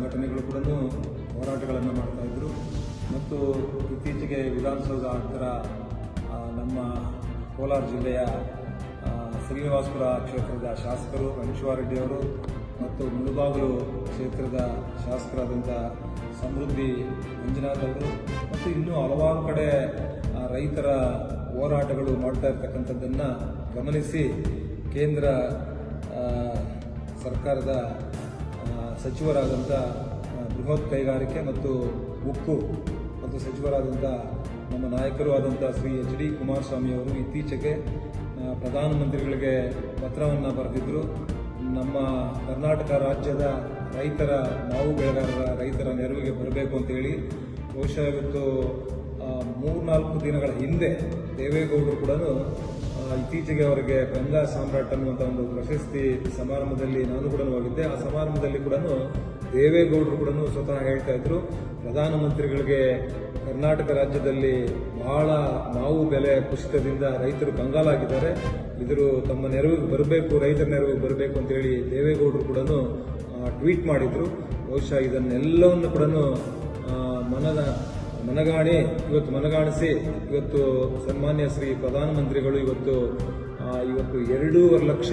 ಮುಖ್ಯಮಂತ್ರಿಗಳು ಕೂಡ ಹೋರಾಟಗಳನ್ನು ಮಾಡ್ತಾ ಇದ್ರು. ಮತ್ತು ಇತ್ತೀಚೆಗೆ ವಿಧಾನಸೌಧ ಹತ್ತಿರ ನಮ್ಮ ಕೋಲಾರ ಜಿಲ್ಲೆಯ ಶ್ರೀನಿವಾಸಪುರ ಕ್ಷೇತ್ರದ ಶಾಸಕರು ಅವರು ಮತ್ತು ಮುಳುಬಾಗಿಲು ಕ್ಷೇತ್ರದ ಶಾಸಕರಾದಂಥ ಸಮೃದ್ಧಿ ಮಂಜುನಾಥ್ ಅವರು ಮತ್ತು ಇನ್ನೂ ಹಲವಾರು ಕಡೆ ರೈತರ ಹೋರಾಟಗಳು ಮಾಡ್ತಾ ಇರ್ತಕ್ಕಂಥದ್ದನ್ನು ಗಮನಿಸಿ ಕೇಂದ್ರ ಸರ್ಕಾರದ ಸಚಿವರಾದಂಥ ಬೃಹತ್ ಕೈಗಾರಿಕೆ ಮತ್ತು ಉಕ್ಕು ಮತ್ತು ಸಚಿವರಾದಂಥ ನಮ್ಮ ನಾಯಕರು ಆದಂಥ ಶ್ರೀ ಎಚ್ ಡಿ ಕುಮಾರಸ್ವಾಮಿ ಅವರು ಇತ್ತೀಚೆಗೆ ಪ್ರಧಾನಮಂತ್ರಿಗಳಿಗೆ ಪತ್ರವನ್ನು ಬರೆದಿದ್ದರು ನಮ್ಮ ಕರ್ನಾಟಕ ರಾಜ್ಯದ ರೈತರ, ನಾವು ಬೆಳೆಗಾರರ ರೈತರ ನೆರವಿಗೆ ಬರಬೇಕು ಅಂತೇಳಿ ಬಹುಶಃ ಇವತ್ತು ಮೂರ್ನಾಲ್ಕು ದಿನಗಳ ಹಿಂದೆ ದೇವೇಗೌಡರು ಕೂಡ ಇತ್ತೀಚೆಗೆ ಅವರಿಗೆ ಗಂಗಾ ಸಾಮ್ರಾಟ್ ಅನ್ನುವಂಥ ಒಂದು ಪ್ರಶಸ್ತಿ ಸಮಾರಂಭದಲ್ಲಿ ನಾನು ಕೂಡ ಹೋಗಿದ್ದೆ. ಆ ಸಮಾರಂಭದಲ್ಲಿ ಕೂಡ ದೇವೇಗೌಡರು ಕೂಡ ಸ್ವತಃ ಹೇಳ್ತಾ ಇದ್ರು, ಪ್ರಧಾನಮಂತ್ರಿಗಳಿಗೆ ಕರ್ನಾಟಕ ರಾಜ್ಯದಲ್ಲಿ ಬಹಳ ಮಾವು ಬೆಲೆ ಕುಸಿತದಿಂದ ರೈತರು ಕಂಗಾಲಾಗಿದ್ದಾರೆ ಇದರು ತಮ್ಮ ನೆರವಿಗೆ ಬರಬೇಕು, ರೈತರ ನೆರವಿಗೆ ಬರಬೇಕು ಅಂತೇಳಿ ದೇವೇಗೌಡರು ಕೂಡ ಟ್ವೀಟ್ ಮಾಡಿದ್ರು. ಬಹುಶಃ ಇದನ್ನೆಲ್ಲವನ್ನು ಕೂಡ ಮನದ ಮನಗಾಣಿ, ಇವತ್ತು ಮನಗಾಣಿಸಿ, ಇವತ್ತು ಸನ್ಮಾನ್ಯ ಶ್ರೀ ಪ್ರಧಾನಮಂತ್ರಿಗಳು ಇವತ್ತು ಇವತ್ತು ಎರಡೂವರೆ ಲಕ್ಷ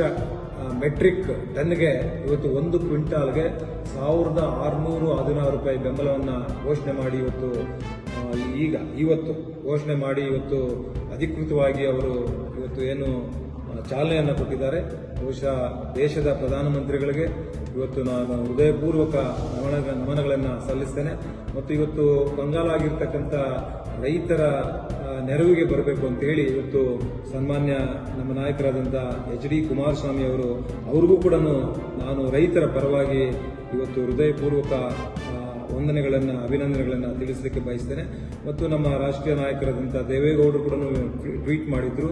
ಮೆಟ್ರಿಕ್ ಟನ್ಗೆ ಇವತ್ತು ಒಂದು ಕ್ವಿಂಟಾಲ್ಗೆ ಸಾವಿರದ ಆರುನೂರು ಹದಿನಾರು ರೂಪಾಯಿ ಬೆಂಬಲವನ್ನು ಘೋಷಣೆ ಮಾಡಿ ಇವತ್ತು ಈಗ, ಇವತ್ತು ಘೋಷಣೆ ಮಾಡಿ ಇವತ್ತು ಅಧಿಕೃತವಾಗಿ ಅವರು ಇವತ್ತು ಏನು ಚಾಲನೆಯನ್ನು ಕೊಟ್ಟಿದ್ದಾರೆ. ಬಹುಶಃ ದೇಶದ ಪ್ರಧಾನಮಂತ್ರಿಗಳಿಗೆ ಇವತ್ತು ನಾನು ಹೃದಯಪೂರ್ವಕ ನಮನ ನಮನಗಳನ್ನು ಸಲ್ಲಿಸ್ತೇನೆ. ಮತ್ತು ಇವತ್ತು ಕಂಗಾಲಾಗಿರ್ತಕ್ಕಂಥ ರೈತರ ನೆರವಿಗೆ ಬರಬೇಕು ಅಂತೇಳಿ ಇವತ್ತು ಸನ್ಮಾನ್ಯ ನಮ್ಮ ನಾಯಕರಾದಂಥ ಎಚ್ ಡಿ ಕುಮಾರಸ್ವಾಮಿ ಅವರು, ಅವ್ರಿಗೂ ಕೂಡ ನಾನು ರೈತರ ಪರವಾಗಿ ಇವತ್ತು ಹೃದಯಪೂರ್ವಕ ವಂದನೆಗಳನ್ನು, ಅಭಿನಂದನೆಗಳನ್ನು ತಿಳಿಸಲಿಕ್ಕೆ ಬಯಸ್ತೇನೆ. ಮತ್ತು ನಮ್ಮ ರಾಷ್ಟ್ರೀಯ ನಾಯಕರಾದಂಥ ದೇವೇಗೌಡರು ಕೂಡ ಟ್ವೀಟ್ ಮಾಡಿದ್ರು.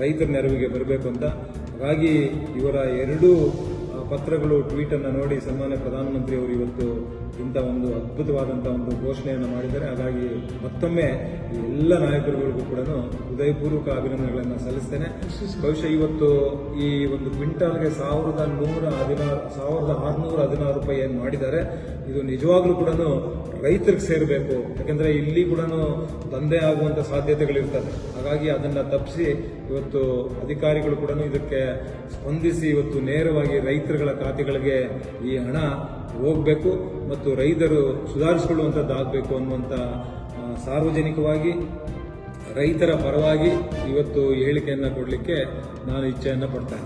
ರೈತರ ನೆರವಿಗೆ ಬರಬೇಕು ಅಂತ. ಹಾಗಾಗಿ ಇವರ ಎರಡೂ ಪತ್ರಗಳು, ಟ್ವೀಟನ್ನು ನೋಡಿ ಸನ್ಮಾನ್ಯ ಪ್ರಧಾನಮಂತ್ರಿ ಅವರು ಇವತ್ತು ಇಂಥ ಒಂದು ಅದ್ಭುತವಾದಂಥ ಒಂದು ಘೋಷಣೆಯನ್ನು ಮಾಡಿದ್ದಾರೆ. ಹಾಗಾಗಿ ಮತ್ತೊಮ್ಮೆ ಎಲ್ಲ ನಾಯಕರುಗಳಿಗೂ ಕೂಡ ಹೃದಯಪೂರ್ವಕ ಅಭಿನಂದನೆಗಳನ್ನು ಸಲ್ಲಿಸ್ತೇನೆ. ಬಹುಶಃ ಇವತ್ತು ಈ ಒಂದು ಕ್ವಿಂಟಾಲ್ಗೆ ಸಾವಿರದ ನೂರ ಹದಿನಾರು, ಸಾವಿರದ ಆರುನೂರ ಹದಿನಾರು ರೂಪಾಯಿ ಏನು ಮಾಡಿದ್ದಾರೆ, ಇದು ನಿಜವಾಗ್ಲೂ ಕೂಡ ರೈತರಿಗೆ ಸೇರಬೇಕು. ಯಾಕೆಂದರೆ ಇಲ್ಲಿ ಕೂಡ ದಂಧೆ ಆಗುವಂತ ಸಾಧ್ಯತೆಗಳಿರ್ತದೆ. ಹಾಗಾಗಿ ಅದನ್ನ ತಪ್ಪಿಸಿ ಇವತ್ತು ಅಧಿಕಾರಿಗಳು ಕೂಡ ಇದಕ್ಕೆ ಸ್ಪಂದಿಸಿ ಇವತ್ತು ನೇರವಾಗಿ ರೈತರುಗಳ ಖಾತೆಗಳಿಗೆ ಈ ಹಣ ಹೋಗಬೇಕು ಮತ್ತು ರೈತರು ಸುಧಾರಿಸಿಕೊಳ್ಳುವಂಥದ್ದಾಗಬೇಕು ಅನ್ನುವಂಥ ಸಾರ್ವಜನಿಕವಾಗಿ, ರೈತರ ಪರವಾಗಿ ಇವತ್ತು ಹೇಳಿಕೆಯನ್ನು ಕೊಡಲಿಕ್ಕೆ ನಾನು ಇಚ್ಛೆಯನ್ನು ಪಡ್ತಾ